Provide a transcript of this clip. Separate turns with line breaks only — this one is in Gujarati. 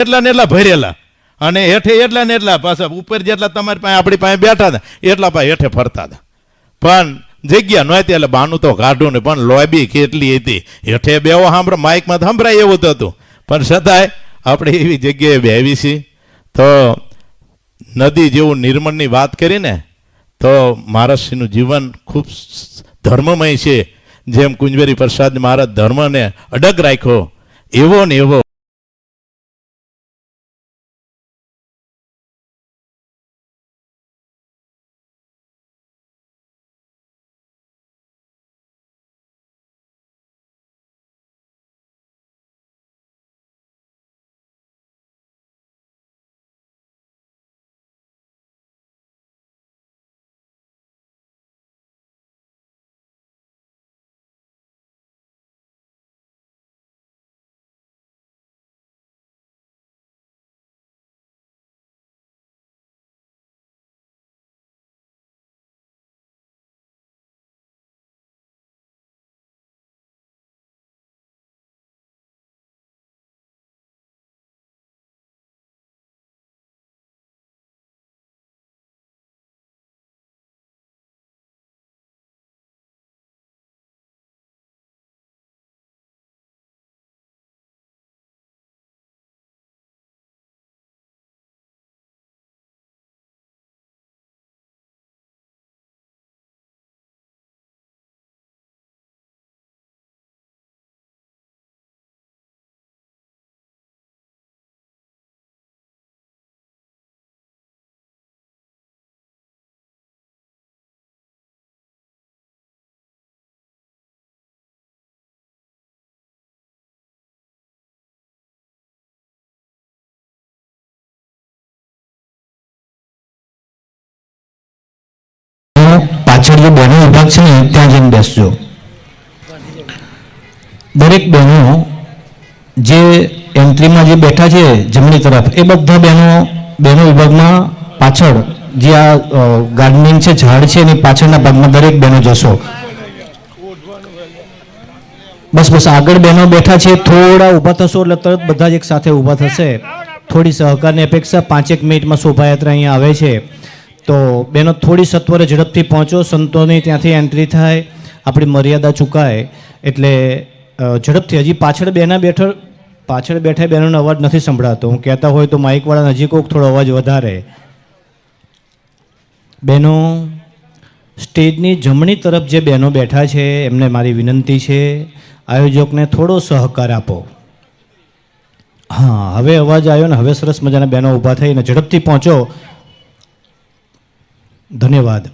એટલા ને એટલા ભરેલા. અને હેઠે એટલા ને એટલા પાછા ઉપર જેટલા તમારી પાસે આપણી પાસે બેઠા હતા, એટલા પાસે હેઠે ફરતા હતા. પણ જગ્યા નહોતી એટલે બાનું તો કાઢું ને, પણ લોબી કેટલી હતી. હેઠે બેવો સાંભળો માઇકમાં સંભળાય એવું હતું. પણ છતાંય આપણે એવી જગ્યાએ બેવી છીએ. તો નદી જેવું નિર્મળની વાત કરીને તો મહારાષ્ટ્રનું જીવન ખૂબ ધર્મમય છે. જેમ કુંજવેરી પ્રસાદ મહારાજ ધર્મને અડગ રાખ્યો, એવો ને એવો
પાછળ જે બહેનો વિભાગ છે ને, ત્યાં જઈને બેસજો. દરેક બહેનો જે એન્ટ્રીમાં જે બેઠા છે, જમણી તરફ, એ બધા બહેનો બહેનો વિભાગમાં પાછળ, જે આ ગાર્ડનિંગ છે, ઝાડ છે, એની પાછળના ભાગમાં દરેક બહેનો જશો. બસ બસ, આગળ બહેનો બેઠા છે, થોડા ઊભા થશો એટલે તરત બધા જ એક સાથે ઊભા થશે. થોડી સહકારની અપેક્ષા પાંચેક મિનિટમાં શોભાયાત્રા અહીંયા આવે છે. તો બહેનો થોડી સત્વરે ઝડપથી પહોંચો, સંતોની ત્યાંથી એન્ટ્રી થાય, આપણી મર્યાદા ચૂકાય, એટલે ઝડપથી. હજી પાછળ બેના બેઠળ પાછળ બેઠા બહેનોનો અવાજ નથી સંભળાતો. હું કહેતા હોય તો માઇકવાળા નજીક થોડો અવાજ વધારે. બહેનો સ્ટેજની જમણી તરફ જે બહેનો બેઠા છે, એમને મારી વિનંતી છે, આયોજકને થોડો સહકાર આપો. હા, હવે અવાજ આવ્યો ને, હવે સરસ મજાના બહેનો ઊભા થઈને ઝડપથી પહોંચો. ધન્યવાદ.